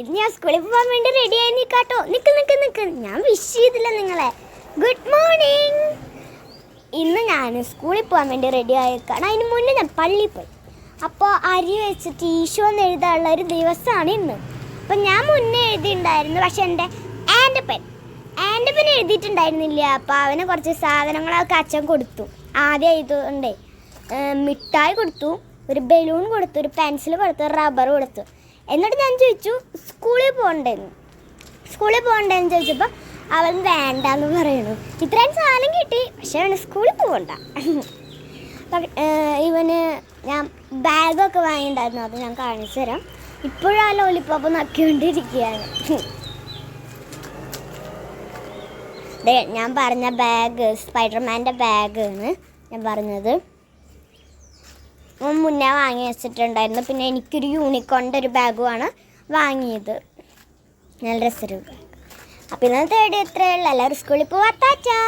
ഇത് ഞാൻ സ്കൂളിൽ പോകാൻ വേണ്ടി റെഡി ആയി നിൽക്കാട്ടോ നിൽക്ക് നിൽക്ക് നിൽക്ക് ഞാൻ വിഷ് ചെയ്തില്ല നിങ്ങളെ. ഗുഡ് മോർണിംഗ് ഇന്ന് ഞാൻ സ്കൂളിൽ പോകാൻ വേണ്ടി റെഡി ആയിക്കാണ്. അതിന് മുന്നേ ഞാൻ പള്ളിയിൽ പോയി. അപ്പോൾ അരി വെച്ചിട്ട് ഈശോ എന്ന് എഴുതാനുള്ള ഒരു ദിവസമാണ് ഇന്ന്. അപ്പം ഞാൻ മുന്നേ എഴുതിയിട്ടുണ്ടായിരുന്നു പക്ഷേ എന്റെ ആന്റെ പെൻ ആന്റെ പെൻ എഴുതിയിട്ടുണ്ടായിരുന്നില്ല. അപ്പോൾ അവന് കുറച്ച് സാധനങ്ങളൊക്കെ അച്ഛൻ കൊടുത്തു. ആദ്യം എഴുതുകൊണ്ടേ മിഠായി കൊടുത്തു ഒരു ബലൂൺ കൊടുത്തു ഒരു പെൻസിൽ കൊടുത്തു റബ്ബർ കൊടുത്തു. എന്നിട്ട് ഞാൻ ചോദിച്ചു സ്കൂളിൽ പോകണ്ടേന്ന്. സ്കൂളിൽ പോകണ്ടെന്ന് ചോദിച്ചപ്പോൾ അവൻ വേണ്ടെന്ന് പറയണു ഇത്രയും സാധനം കിട്ടി പക്ഷെ അവന് സ്കൂളിൽ പോകണ്ട ഇവന് ഞാൻ ബാഗൊക്കെ വാങ്ങിയിട്ടുണ്ടായിരുന്നു അത് ഞാൻ കാണിച്ചു തരാം. ഇപ്പോഴും ആ ലോലിപ്പോപ്പ് നക്കിക്കൊണ്ടിരിക്കുകയാണ് ഞാൻ പറഞ്ഞ ബാഗ് സ്പൈഡർമാന്റെ ബാഗാണ് ഞാൻ പറഞ്ഞത്. മുന്നേ വാങ്ങി വെച്ചിട്ടുണ്ടായിരുന്നു. പിന്നെ എനിക്കൊരു യൂണിക്കോണിന്റെ ഒരു ബാഗുമാണ് വാങ്ങിയത്. നല്ല രസമൊരു ബാഗ് അപ്പം ഇന്നത്തെ വീഡിയോ ഇത്രയേ ഉള്ളൂ. എല്ലാവരും സ്കൂളിൽ പോവാത്താച്ചാ